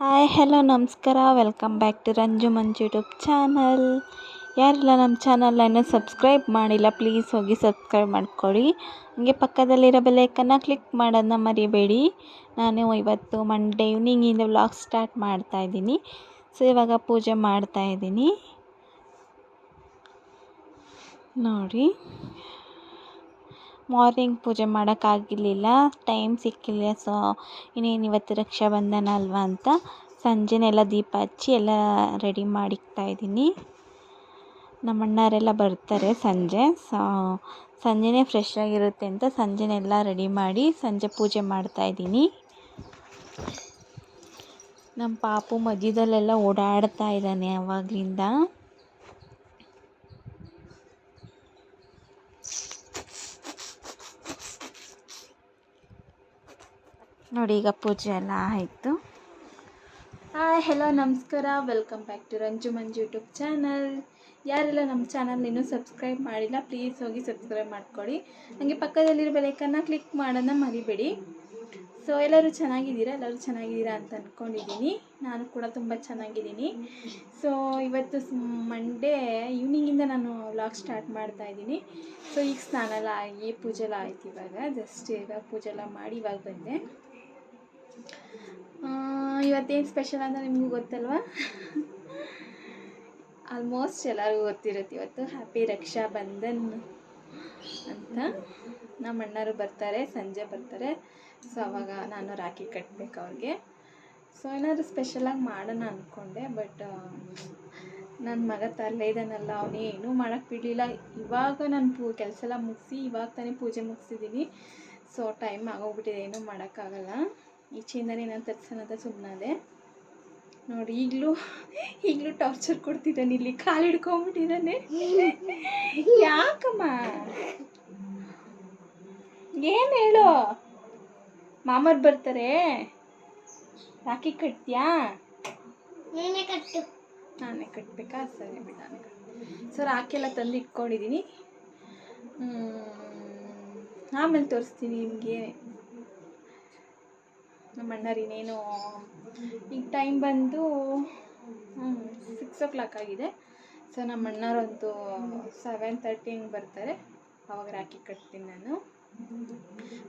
Hi hello ನಮಸ್ಕಾರ. Welcome back to Ranju Manju YouTube channel ಯಾರೆಲ್ಲ ನಮ್ಮ ಚಾನಲ್ ಇನ್ನೂ ಸಬ್ಸ್ಕ್ರೈಬ್ ಮಾಡಿಲ್ಲ ಪ್ಲೀಸ್ ಹೋಗಿ ಸಬ್ಸ್ಕ್ರೈಬ್ ಮಾಡ್ಕೊಳ್ಳಿ. ಹಾಗೆ ಪಕ್ಕದಲ್ಲಿರೋ ಬೆಲೆಕನ್ನು ಕ್ಲಿಕ್ ಮಾಡೋದನ್ನ ಮರಿಬೇಡಿ. ನಾನು ಇವತ್ತು ಮಂಡೇ ಈವ್ನಿಂಗಿಂದ ವ್ಲಾಗ್ ಸ್ಟಾರ್ಟ್ ಮಾಡ್ತಾ ಇದ್ದೀನಿ. ಸೊ ಇವಾಗ ಪೂಜೆ ಮಾಡ್ತಾ ಇದ್ದೀನಿ. ನೋಡಿ. ಮಾರ್ನಿಂಗ್ ಪೂಜೆ ಮಾಡೋಕ್ಕಾಗಿರಲಿಲ್ಲ, ಟೈಮ್ ಸಿಕ್ಕಿಲ್ಲ. ಸೊ ಇನ್ನೇನು ಇವತ್ತು ರಕ್ಷಾಬಂಧನ ಅಲ್ವಾ ಅಂತ ಸಂಜೆನೆಲ್ಲ ದೀಪ ಹಚ್ಚಿ ಎಲ್ಲ ರೆಡಿ ಮಾಡಿಕ್ತಾ ಇದ್ದೀನಿ. ನಮ್ಮ ಅಣ್ಣಾರೆಲ್ಲ ಬರ್ತಾರೆ ಸಂಜೆ. ಸೊ ಸಂಜೆನೇ ಫ್ರೆಶ್ ಆಗಿರುತ್ತೆ ಅಂತ ಸಂಜೆನೆಲ್ಲ ರೆಡಿ ಮಾಡಿ ಸಂಜೆ ಪೂಜೆ ಮಾಡ್ತಾ ಇದ್ದೀನಿ. ನಮ್ಮ ಪಾಪು ಮಧ್ಯದಲ್ಲೆಲ್ಲ ಓಡಾಡ್ತಾ ಇದ್ದಾನೆ ಅವಾಗಲಿಂದ. ನೋಡಿ, ಈಗ ಪೂಜೆ ಎಲ್ಲ ಆಯಿತು. ಹೆಲೋ ನಮಸ್ಕಾರ. Welcome back to Ranju Manju YouTube channel ಯಾರೆಲ್ಲ ನಮ್ಮ ಚಾನಲ್ ಇನ್ನೂ ಸಬ್ಸ್ಕ್ರೈಬ್ ಮಾಡಿಲ್ಲ ಪ್ಲೀಸ್ ಹೋಗಿ ಸಬ್ಸ್ಕ್ರೈಬ್ ಮಾಡ್ಕೊಳ್ಳಿ. ಹಾಗೆ ಪಕ್ಕದಲ್ಲಿರೋ ಬೆಲೆಕನ್ನ ಕ್ಲಿಕ್ ಮಾಡೋದನ್ನ ಮರಿಬೇಡಿ. ಸೊ ಎಲ್ಲರೂ ಚೆನ್ನಾಗಿದ್ದೀರಾ? ಎಲ್ಲರೂ ಚೆನ್ನಾಗಿದ್ದೀರಾ ಅಂತ ಅಂದ್ಕೊಂಡಿದ್ದೀನಿ ನಾನು ಕೂಡ ತುಂಬ ಚೆನ್ನಾಗಿದ್ದೀನಿ. ಸೊ ಇವತ್ತು ಮಂಡೇ ಈವ್ನಿಂಗಿಂದ ನಾನು ವ್ಲಾಗ್ ಸ್ಟಾರ್ಟ್ ಮಾಡ್ತಾ ಇದ್ದೀನಿ. ಸೊ ಈಗ ಸ್ನಾನ ಎಲ್ಲ ಆಗಿ ಪೂಜೆ ಎಲ್ಲ ಆಯ್ತು ಇವಾಗ. ಜಸ್ಟ್ ಇವಾಗ ಪೂಜೆ ಎಲ್ಲ ಮಾಡಿ ಇವಾಗ ಬಂದೆ. ಇವತ್ತೇನು ಸ್ಪೆಷಲ್ ಅಂತ ನಿಮಗೂ ಗೊತ್ತಲ್ವಾ? ಆಲ್ಮೋಸ್ಟ್ ಎಲ್ಲರಿಗೂ ಗೊತ್ತಿರುತ್ತೆ ಇವತ್ತು. ಹ್ಯಾಪಿ ರಕ್ಷಾ ಬಂಧನ್ ಅಂತ. ನಮ್ಮ ಅಣ್ಣರು ಬರ್ತಾರೆ, ಸಂಜೆ ಬರ್ತಾರೆ. ಸೊ ಅವಾಗ ನಾನು ರಾಖಿ ಕಟ್ಟಬೇಕು ಅವ್ರಿಗೆ. ಸೊ ಏನಾದರೂ ಸ್ಪೆಷಲಾಗಿ ಮಾಡೋಣ ಅಂದ್ಕೊಂಡೆ ಬಟ್ ನನ್ನ ಮಗ ತರಲೇ ಇದ್ದಾನಲ್ಲ ಅವನೇನೂ ಮಾಡೋಕ್ಕೆ ಬಿಡಲಿಲ್ಲ. ಇವಾಗ ನಾನು ಪೂ ಕೆಲಸ ಎಲ್ಲ ಮುಗಿಸಿ, ಇವಾಗ ತಾನೇ ಪೂಜೆ ಮುಗಿಸಿದ್ದೀನಿ. ಸೊ ಟೈಮ್ ಆಗೋಗ್ಬಿಟ್ಟಿದೆ, ಏನೂ ಮಾಡೋಕ್ಕಾಗಲ್ಲ. ಈಚೆಯಿಂದನೇ ನಾನು ತರ್ಸೋಣ ಅಂತ ಸುಮ್ಮನಾದೆ ನೋಡಿ ಈಗಲೂ ಈಗಲೂ ಟಾರ್ಚರ್ ಕೊಡ್ತಿದ್ದಾನೆ ಇಲ್ಲಿ ಕಾಲು ಹಿಡ್ಕೊಂಬಿಟ್ಟಿದ್ದಾನೆ. ಯಾಕಮ್ಮ? ಏನು ಹೇಳು? ಮಾಮರ್ ಬರ್ತಾರೆ. ರಾಖಿ ಕಟ್ತೀಯಾ? ನೀನೇ ಕಟ್ಟು. ನಾನೇ ಕಟ್ಟಬೇಕಾ ಸರಿ ಬಿಡ ನಾನೇ ಸೊ ರಾಖಿ ಎಲ್ಲ ತಂದು ಇಟ್ಕೊಂಡಿದ್ದೀನಿ ಆಮೇಲೆ ತೋರಿಸ್ತೀನಿ ನಿಮಗೆ. ನಮ್ಮ ಅಣ್ಣರು ಇನ್ನೇನು ಈಗ ಟೈಮ್ ಬಂದು ಸಿಕ್ಸ್ ಓ ಕ್ಲಾಕ್ ಆಗಿದೆ. ಸೊ ನಮ್ಮ ಅಣ್ಣರಂತೂ ಸೆವೆನ್ ತರ್ಟಿ ಹಿಂಗೆ ಬರ್ತಾರೆ. ಅವಾಗ ರಾಖಿ ಕಟ್ತೀನಿ ನಾನು.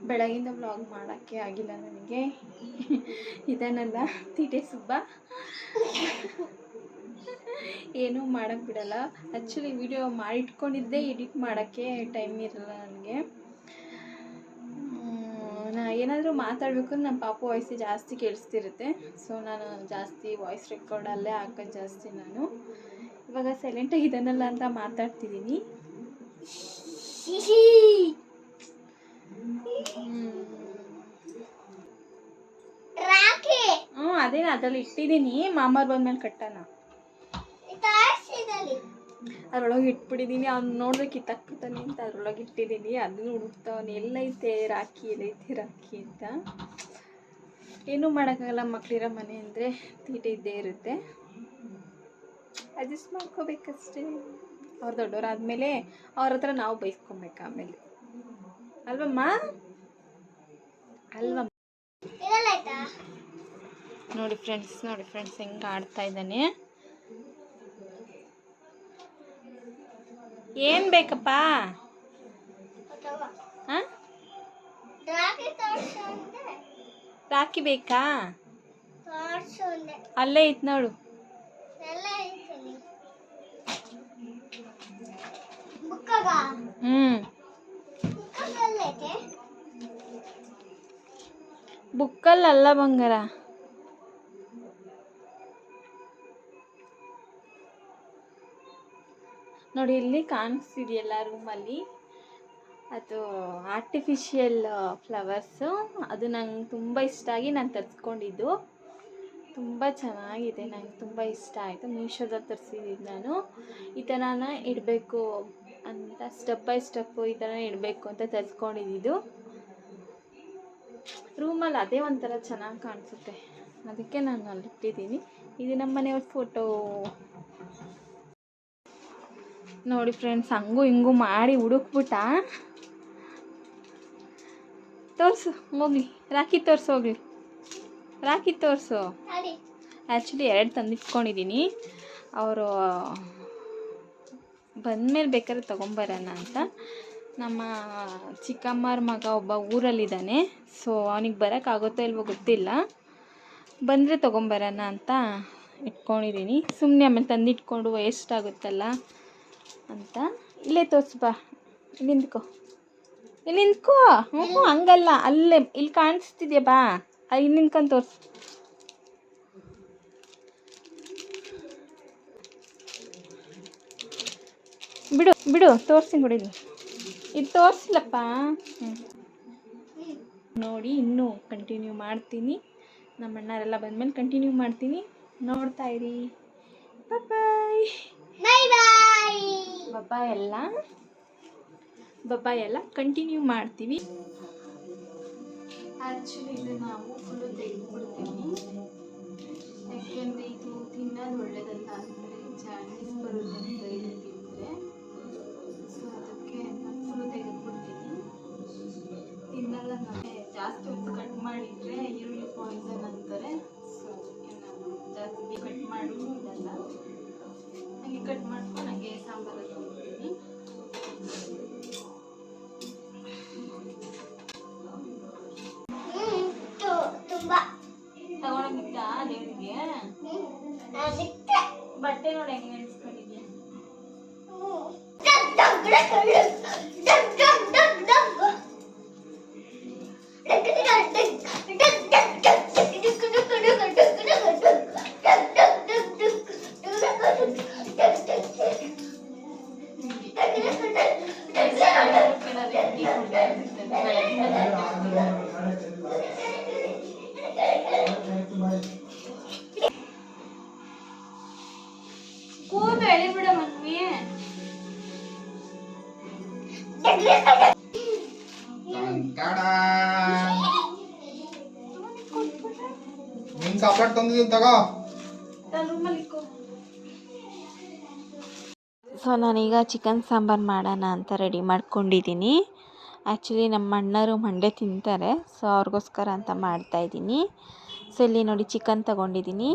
ಬೆಳಗಿಂದ ಬ್ಲಾಗ್ ಮಾಡೋಕ್ಕೆ ಆಗಿಲ್ಲ ನನಗೆ. ಇದನ್ನೆಲ್ಲ ತೀಟೆ ಸುಬ್ಬ. ಏನೂ ಮಾಡೋಕ್ಕೆ ಬಿಡಲ್ಲ. ಆ್ಯಕ್ಚುಲಿ ವಿಡಿಯೋ ಮಾಡಿಟ್ಕೊಂಡಿದ್ದೆ ಎಡಿಟ್ ಮಾಡೋಕ್ಕೆ ಟೈಮ್ ಇರಲ್ಲ ನನಗೆ. ಏನಾದರೂ ಮಾತಾಡಬೇಕು ನಮ್ಮ ಪಾಪ ವಾಯ್ಸೇ ಜಾಸ್ತಿ ಕೇಳಿಸ್ತಿರುತ್ತೆ. ಸೊ ನಾನು ಜಾಸ್ತಿ ವಾಯ್ಸ್ ರೆಕಾರ್ಡಲ್ಲೇ ಹಾಕೋದು ಜಾಸ್ತಿ ನಾನು. ಇವಾಗ ಸೈಲೆಂಟಾಗಿ ಇದನ್ನೆಲ್ಲ ಅಂತ ಮಾತಾಡ್ತಿದ್ದೀನಿ ಹ್ಞೂ ಅದೇನು ಅದ್ರಲ್ಲಿ ಇಟ್ಟಿದ್ದೀನಿ ಮಾಮಾರ್ ಬಂದ್ಮೇಲೆ ಕಟ್ಟೋಣ. ಅದ್ರೊಳಗೆ ಇಟ್ಬಿಟ್ಟಿದ್ದೀನಿ ಅವ್ನು ನೋಡಿದ್ರೆ ಕಿತ್ತಾಕ್ಬಿಡ್ತಾನೆ ಅಂತ ಅದ್ರೊಳಗೆ ಇಟ್ಟಿದ್ದೀನಿ ಅದನ್ನು ಹುಡುಕ್ತಾವನೆ ಎಲ್ಲೈತೆ ರಾಖಿ ಎಲ್ಲೈತೆ ರಾಖಿ ಅಂತ. ಏನೂ ಮಾಡೋಕ್ಕಾಗಲ್ಲ ಮಕ್ಕಳಿರೋ ಮನೆ ಅಂದರೆ ತೀಟೆ ಇದ್ದೇ ಇರುತ್ತೆ. ಅಡ್ಜಸ್ಟ್ ಮಾಡ್ಕೋಬೇಕಷ್ಟೇ. ಅವ್ರು ದೊಡ್ಡವರಾದ್ಮೇಲೆ ಅವ್ರ ಹತ್ರ ನಾವು ಬೈಸ್ಕೊಬೇಕು ಆಮೇಲೆ. ಅಲ್ವಮ್ಮ? ಅಲ್ವಮ್ಮ? ನೋಡಿ ಫ್ರೆಂಡ್ಸ್ ನೋಡಿ ಫ್ರೆಂಡ್ಸ್ ಹೆಂಗೆ ಆಡ್ತಾ ಇದ್ದಾನೆ. ಏನು ಬೇಕಪ್ಪ? ಹಾಂ? ರಾಖಿ ಬೇಕಾ? ಅಲ್ಲೇ ಇತ್ತು ನೋಡು. ಹ್ಞೂ ಬುಕ್ಕಲ್ಲಿ ಅಲ್ಲ. ಬಂಗಾರ. ನೋಡಿ, ಇಲ್ಲಿ ಕಾಣಿಸ್ತಿದೆಯಲ್ಲ ರೂಮಲ್ಲಿ ಅದು ಆರ್ಟಿಫಿಷಿಯಲ್ ಫ್ಲವರ್ಸು ಅದು ನಂಗೆ ತುಂಬ ಇಷ್ಟ ಆಗಿ ನಾನು ತರಿಸ್ಕೊಂಡಿದ್ದು. ತುಂಬ ಚೆನ್ನಾಗಿದೆ, ನಂಗೆ ತುಂಬ ಇಷ್ಟ ಆಯಿತು. ಮೀಶೋದಲ್ಲಿ ತರಿಸಿದ್ದು ನಾನು. ಈ ಥರನ ಇಡಬೇಕು ಅಂತ ಸ್ಟೆಪ್ ಬೈ ಸ್ಟೆಪ್ಪು ಈ ಥರ ಇಡಬೇಕು ಅಂತ ತರಿಸ್ಕೊಂಡಿದ್ದು. ರೂಮಲ್ಲಿ ಅದೇ ಒಂಥರ ಚೆನ್ನಾಗಿ ಕಾಣಿಸುತ್ತೆ. ಅದಕ್ಕೆ ನಾನು ಅಲ್ಲಿ ಇಟ್ಟಿದ್ದೀನಿ ಇದು ನಮ್ಮ ಮನೆಯವ್ರ ಫೋಟೋ ನೋಡಿ ಫ್ರೆಂಡ್ಸ್ ಹಂಗೂ ಹಿಂಗೂ ಮಾಡಿ ಹುಡುಕ್ಬಿಟ್ಟ. ತೋರಿಸು ಹೋಗ್ಲಿ. ರಾಖಿ ತೋರಿಸು ಹೋಗ್ಲಿ. ರಾಖಿ ತೋರಿಸು. ಆ್ಯಕ್ಚುಲಿ ಎರಡು ತಂದಿಟ್ಕೊಂಡಿದ್ದೀನಿ ಅವರು ಬಂದಮೇಲೆ ಬೇಕಾದ್ರೆ ತೊಗೊಂಬರೋಣ ಅಂತ. ನಮ್ಮ ಚಿಕ್ಕಮ್ಮರ ಮಗ ಒಬ್ಬ ಊರಲ್ಲಿದ್ದಾನೆ. ಸೊ ಅವನಿಗೆ ಬರೋಕ್ಕಾಗುತ್ತೋ ಇಲ್ವೋ ಗೊತ್ತಿಲ್ಲ. ಬಂದರೆ ತೊಗೊಂಬರೋಣ ಅಂತ ಇಟ್ಕೊಂಡಿದ್ದೀನಿ ಸುಮ್ಮನೆ ಆಮೇಲೆ ತಂದಿಟ್ಕೊಂಡು ವೇಸ್ಟ್ ಆಗುತ್ತಲ್ಲ. ಅಂತ. ಇಲ್ಲೇ ತೋರ್ಸು ಬಾ. ಇಲ್ಲಿ ನಿಂತ್ಕೋ. ಇಲ್ಲಿ ನಿಂತ್ಕೋ. ಹ್ಞೂ ಹ್ಞೂ ಹಂಗಲ್ಲ. ಅಲ್ಲೇ, ಇಲ್ಲಿ ಕಾಣಿಸ್ತಿದ್ಯಾ ಬಾ. ಅಲ್ಲಿ ನಿಂತ್ಕೊಂಡು ತೋರ್ಸು. ಬಿಡು ಬಿಡು ತೋರ್ಸಿ ಬಿಡಿ ಇದು ತೋರಿಸಿಲ್ಲಪ್ಪ. ನೋಡಿ, ಇನ್ನೂ ಕಂಟಿನ್ಯೂ ಮಾಡ್ತೀನಿ. ನಮ್ಮ ಅಣ್ಣರೆಲ್ಲ ಬಂದ್ಮೇಲೆ ಕಂಟಿನ್ಯೂ ಮಾಡ್ತೀನಿ. ನೋಡ್ತಾ ಇರಿ. ಬಾಯ್ ಬಾಯ್ ಬಬ್ಬಾಯ್ ಎಲ್ಲ ಎಲ್ಲ ಕಂಟಿನ್ಯೂ ಮಾಡ್ತೀವಿ. ಆ್ಯಕ್ಚುಲಿ ಇದು ನಾವು ಫುಲ್ಲು ತೆಗೆದುಬಿಡ್ತೀವಿ ಯಾಕೆಂದರೆ ಇದು ತಿನ್ನೋದು ಒಳ್ಳೇದಲ್ಲ ಅಂದರೆ ಜಾಂಡೀಸ್ ಬರುತ್ತೆ ಅಂತ ತಿಂದರೆ ಸೊ ಅದಕ್ಕೆ ಫುಲ್ಲು ತೆಗೆದುಬಿಡ್ತೀನಿ ತಿನ್ನಲ್ಲ ನಮಗೆ ಜಾಸ್ತಿ ಉಪ್ಪು ಕಟ್ ಮಾಡಿದರೆ ಬಟ್ಟೆ ನೋಡಿ ಹೆಂಗೆ ನೆನ್ಸ್ಕೊಂಡಿದ್ಯಾ ಹ್ಮ್. ನಿನ್ ಚಾಕ್ಲೇಟ್ ತಂದಿದ್ದೀನಿ ತಗೋ. ಸೊ ನಾನೀಗ ಚಿಕನ್ ಸಾಂಬಾರು ಮಾಡೋಣ ಅಂತ ರೆಡಿ ಮಾಡ್ಕೊಂಡಿದ್ದೀನಿ. ಆ್ಯಕ್ಚುಲಿ ನಮ್ಮ ಅಣ್ಣರು ಮಂಡೆ ತಿಂತಾರೆ ಸೊ ಅವ್ರಿಗೋಸ್ಕರ ಅಂತ ಮಾಡ್ತಾಯಿದ್ದೀನಿ ಸೊ ಇಲ್ಲಿ ನೋಡಿ ಚಿಕನ್ ತಗೊಂಡಿದ್ದೀನಿ.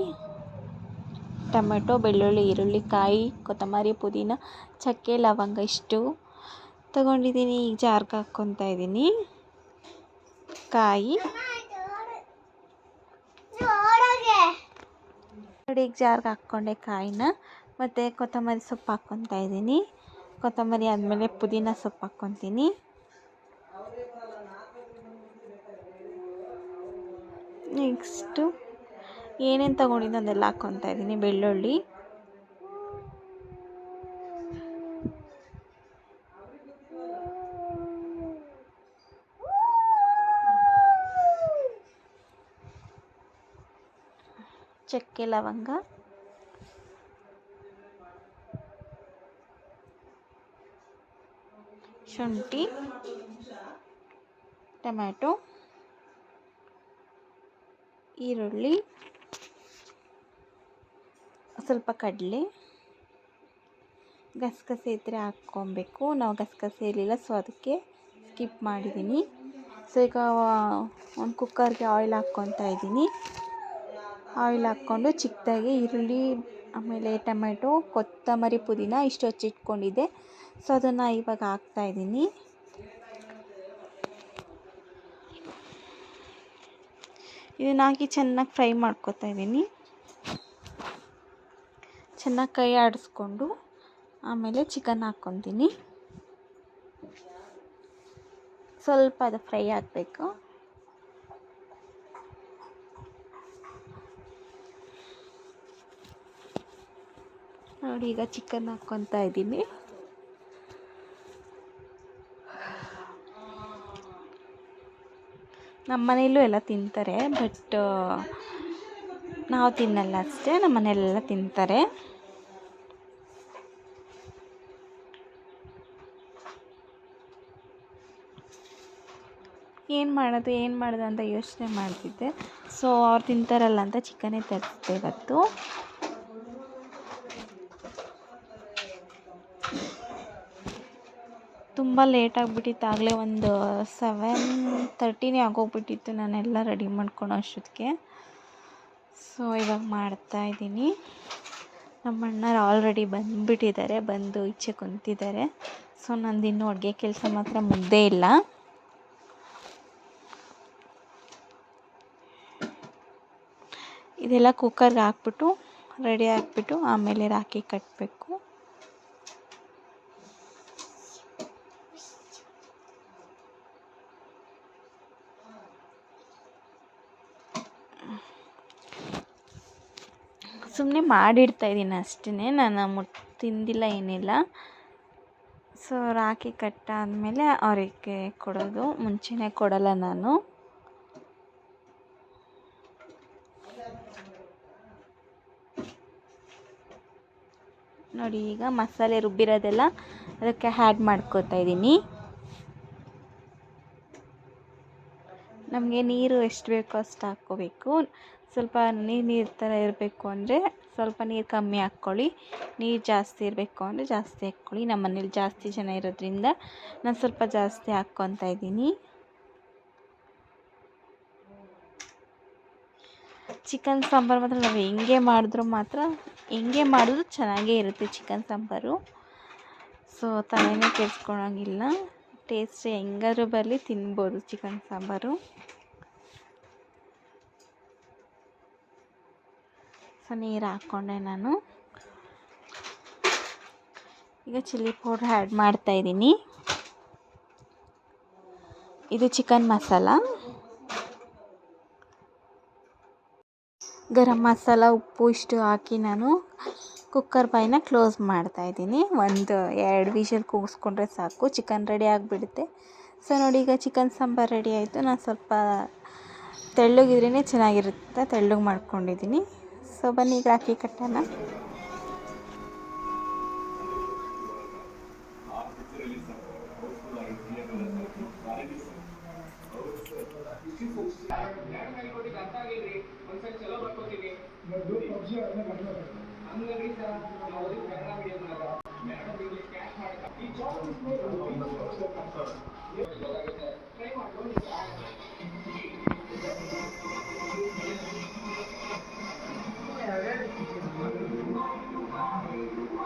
ಟೊಮೆಟೊ, ಬೆಳ್ಳುಳ್ಳಿ ಈರುಳ್ಳಿ ಕಾಯಿ ಕೊತ್ತಂಬರಿ, ಪುದೀನ, ಚಕ್ಕೆ, ಲವಂಗ ಇಷ್ಟು ತಗೊಂಡಿದ್ದೀನಿ. ಈಗ ಜಾರ್ಗೆ ಹಾಕ್ಕೊತಾ ಇದ್ದೀನಿ. ಕಾಯಿ. ನೋಡಿ, ಈಗ ಜಾರ್ಗೆ ಹಾಕ್ಕೊಂಡೆ ಕಾಯಿನ. ಮತ್ತು ಕೊತ್ತಂಬರಿ ಸೊಪ್ಪು ಹಾಕ್ಕೊತಾ ಇದ್ದೀನಿ. ಕೊತ್ತಂಬರಿ ಆದಮೇಲೆ ಪುದೀನ ಸೊಪ್ಪು ಹಾಕ್ಕೊತೀನಿ. ನೆಕ್ಸ್ಟು ಏನೇನು ತೊಗೊಂಡಿದ್ದು ಅದೆಲ್ಲ ಹಾಕ್ಕೊತಾ ಇದ್ದೀನಿ. ಬೆಳ್ಳುಳ್ಳಿ. ಚಕ್ಕೆ ಲವಂಗ. ಶುಂಠಿ. ಟೊಮ್ಯಾಟೊ. ಈರುಳ್ಳಿ. ಸ್ವಲ್ಪ ಕಡಲೆ, ಗಸಗಸೆ ಇದ್ದರೆ ಹಾಕ್ಕೊಬೇಕು. ನಾವು ಗಸಗಸೆ ಇರಲಿಲ್ಲ ಸೊ ಅದಕ್ಕೆ ಸ್ಕಿಪ್ ಮಾಡಿದ್ದೀನಿ ಸೊ ಈಗ, ಒಂದು ಕುಕ್ಕರ್ಗೆ ಆಯಿಲ್ ಹಾಕ್ಕೊತಾ ಇದ್ದೀನಿ. ಆಯಿಲ್ ಹಾಕ್ಕೊಂಡು ಚಿಕ್ಕದಾಗಿ ಈರುಳ್ಳಿ, ಆಮೇಲೆ ಟೊಮೆಟೊ, ಕೊತ್ತಂಬರಿ ಪುದೀನ ಇಷ್ಟು ಹಚ್ಚಿಟ್ಕೊಂಡಿದ್ದೆ ಸೊ ಅದನ್ನು ಇವಾಗ ಹಾಕ್ತಾಯಿದ್ದೀನಿ ಇದನ್ನ ಹಾಕಿ ಚೆನ್ನಾಗಿ ಫ್ರೈ ಮಾಡ್ಕೊತಾ ಇದ್ದೀನಿ. ಚೆನ್ನಾಗಿ ಕೈ ಆಡಿಸ್ಕೊಂಡು ಆಮೇಲೆ ಚಿಕನ್ ಹಾಕ್ಕೊತೀನಿ. ಸ್ವಲ್ಪ ಅದು ಫ್ರೈ ಆಗಬೇಕು. ನೋಡಿ, ಈಗ ಚಿಕನ್ ಹಾಕ್ಕೊತಾ ಇದ್ದೀನಿ. ನಮ್ಮ ಮನೆಯಲ್ಲೂ ಎಲ್ಲ ತಿಂತಾರೆ, ಬಟ್, ನಾವು ತಿನ್ನಲ್ಲ ಅಷ್ಟೇ ನಮ್ಮ ಮನೆಯಲ್ಲೆಲ್ಲ ತಿಂತಾರೆ. ಏನು ಮಾಡೋದು ಏನು ಮಾಡೋದು ಅಂತ ಯೋಚನೆ ಮಾಡ್ತಿದ್ದೆ. ಸೊ ಅವ್ರು ತಿಂತಾರಲ್ಲ ಅಂತ ಚಿಕನೇ ತರಿಸಿದೆ ಇವತ್ತು. ತುಂಬ ಲೇಟ್ ಆಗಿಬಿಟ್ಟಿತ್ತು. ಆಗಲೇ ಒಂದು ಸೆವೆನ್ ತರ್ಟಿನೇ ಆಗೋಗ್ಬಿಟ್ಟಿತ್ತು ನಾನೆಲ್ಲ ರೆಡಿ ಮಾಡ್ಕೊಳೋ ಅಷ್ಟೊತ್ತಿಗೆ. ಸೊ ಇವಾಗ ಮಾಡ್ತಾ ಇದ್ದೀನಿ. ನಮ್ಮ ಅಣ್ಣರು ಆಲ್ರೆಡಿ ಬಂದುಬಿಟ್ಟಿದ್ದಾರೆ, ಬಂದು ಈಚೆ ಕುಂತಿದ್ದಾರೆ. ಸೊ ನಂದು ಇನ್ನೂ ಅಡುಗೆ ಕೆಲಸ ಮಾತ್ರ ಮುಗ್ದೇ ಇಲ್ಲ. ಇದೆಲ್ಲ ಕುಕ್ಕರ್ಗೆ ಹಾಕ್ಬಿಟ್ಟು ರೆಡಿ ಹಾಕ್ಬಿಟ್ಟು ಆಮೇಲೆ ರಾಖಿ ಕಟ್ಟಬೇಕು ಸುಮ್ಮನೆ ಮಾಡಿಡ್ತಾ ಇದ್ದೀನಿ ಅಷ್ಟೇ ನಾನು ಮುಟ್ ತಿಂದಿಲ್ಲ ಏನಿಲ್ಲ. ಸೊ ರಾಖಿ ಕಟ್ಟಾದಮೇಲೆ ಅವರಿಗೆ ಕೊಡೋದು, ಮುಂಚೆನೇ ಕೊಡಲ್ಲ ನಾನು. ನೋಡಿ, ಈಗ ಮಸಾಲೆ ರುಬ್ಬಿರೋದೆಲ್ಲ ಅದಕ್ಕೆ ಆ್ಯಡ್ ಮಾಡ್ಕೋತಾ ಇದ್ದೀನಿ. ನಮಗೆ ನೀರು ಎಷ್ಟು ಬೇಕೋ ಅಷ್ಟು ಹಾಕ್ಕೋಬೇಕು. ಸ್ವಲ್ಪ ನೀರು ನೀರು ಥರ ಇರಬೇಕು ಅಂದರೆ ಸ್ವಲ್ಪ ನೀರು ಕಮ್ಮಿ ಹಾಕ್ಕೊಳ್ಳಿ. ನೀರು ಜಾಸ್ತಿ ಇರಬೇಕು ಅಂದರೆ ಜಾಸ್ತಿ ಹಾಕ್ಕೊಳ್ಳಿ. ನಮ್ಮ ಮನೇಲಿ ಜಾಸ್ತಿ ಜನ ಇರೋದ್ರಿಂದ ನಾನು ಸ್ವಲ್ಪ ಜಾಸ್ತಿ ಹಾಕ್ಕೊತಾ ಇದ್ದೀನಿ. ಚಿಕನ್ ಸಾಂಬಾರು ಮಾತ್ರ ನಾವು ಹೆಂಗೆ ಮಾಡಿದ್ರು ಮಾತ್ರ ಹೆಂಗೆ ಮಾಡಿದ್ರು ಚೆನ್ನಾಗೇ ಇರುತ್ತೆ ಚಿಕನ್ ಸಾಂಬಾರು. ಸೊ ತಲೆನೇ ಕೆಡ್ಸ್ಕೊಳಂಗಿಲ್ಲ. ಟೇಸ್ಟ್ ಹೆಂಗಾದ್ರೂ ಬರಲಿ ತಿನ್ಬೋದು ಚಿಕನ್ ಸಾಂಬಾರು. ಸೊ ನೀರು ಹಾಕ್ಕೊಂಡೆ ನಾನು. ಈಗ ಚಿಲ್ಲಿ ಪೌಡ್ರ್ ಆ್ಯಡ್ ಮಾಡ್ತಾಯಿದ್ದೀನಿ ಇದು ಚಿಕನ್ ಮಸಾಲ. ಗರಂ ಮಸಾಲ, ಉಪ್ಪು ಇಷ್ಟು ಹಾಕಿ ನಾನು ಕುಕ್ಕರ್ ಬಾಯಿನ ಕ್ಲೋಸ್ ಮಾಡ್ತಾಯಿದ್ದೀನಿ ಒಂದು, ಎರಡು ವಿಷಲ್ ಕೂಗಿಸ್ಕೊಂಡ್ರೆ ಸಾಕು. ಚಿಕನ್ ರೆಡಿ ಆಗಿಬಿಡುತ್ತೆ. ಸೊ ನೋಡಿ ಈಗ ಚಿಕನ್ ಸಾಂಬಾರು ರೆಡಿ ಆಯಿತು. ನಾನು ಸ್ವಲ್ಪ ತೆಳ್ಳಗಿದ್ರೇ ಚೆನ್ನಾಗಿರುತ್ತೆ. ತೆಳ್ಳಗೆ ಮಾಡ್ಕೊಂಡಿದ್ದೀನಿ. ಸೊ ಬನ್ನಿ ಈಗ ಹಾಕಿ ಕಟ್ಟೋಣ.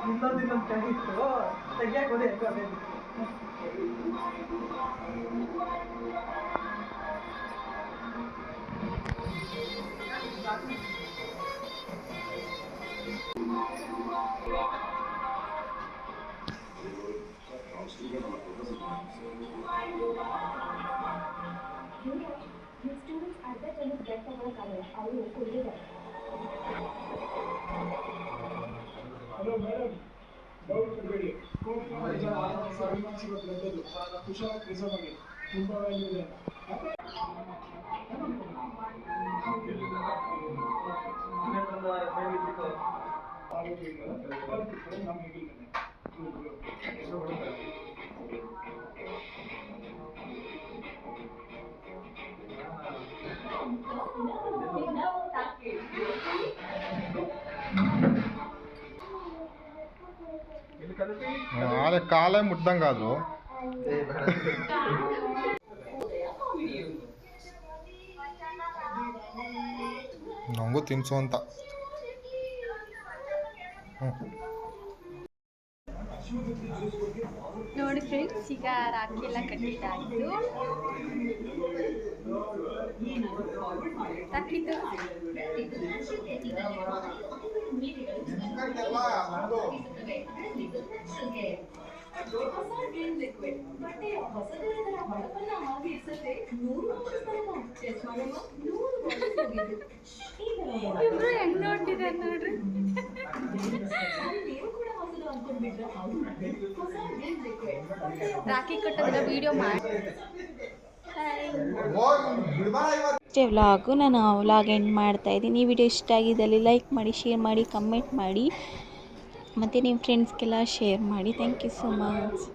ಇನ್ನೊಂದು ಇನ್ನೊಂದು ತೆಗಿತ್ತು ತೆಗಿಯಕ್ಕೆ ಹೋದೆ ಹೆಂಗ हेलो मैडम ಡೌಟ್ ಕೊಡಬೇಡಿ ಸರ್ವಿಸ್ ಇವತ್ತು ಕುಶಾಲ್ ರಿಸರ್ವ್ ಆಗಿ ತುಂಬ ವ್ಯಾಲ್ಯೂ ಇದೆ ನಮಗೆ ಆಲೆ ಕಾಲೇ ಮುಟ್ದಂಗೆ ಆದ್ರು ನನಗೂ ತಿನ್ಸು ಅಂತ ಹ್ಞೂ ನೋಡಿ ಫ್ರೆಂಡ್ಸ್ ಈಗ ರಾಖಿ ಎಲ್ಲ ಕಟ್ಟಿದ್ದಾಯಿತು ರಾಖಿದು ಇಬ್ರು ಹೆಂಗ್ ನೋಡ್ತಿದ್ದಾರೆ ನೋಡ್ರಿ. ರಾಖಿ ಕಟ್ಟೋದನ್ನ ವಿಡಿಯೋ ಮಾಡಿ. ಅಷ್ಟೇ ವ್ಲಾಗು ನಾನು ವ್ಲಾಗ್ ಎಂಡ್ ಮಾಡ್ತಾ ಇದ್ದೀನಿ. ಈ ವಿಡಿಯೋ ಇಷ್ಟ ಆಗಿದ್ದಲ್ಲಿ ಲೈಕ್ ಮಾಡಿ ಶೇರ್ ಮಾಡಿ ಕಮೆಂಟ್ ಮಾಡಿ. ಮತ್ತು ನಿಮ್ಮ ಫ್ರೆಂಡ್ಸ್ಗೆಲ್ಲ ಶೇರ್ ಮಾಡಿ. Thank you so much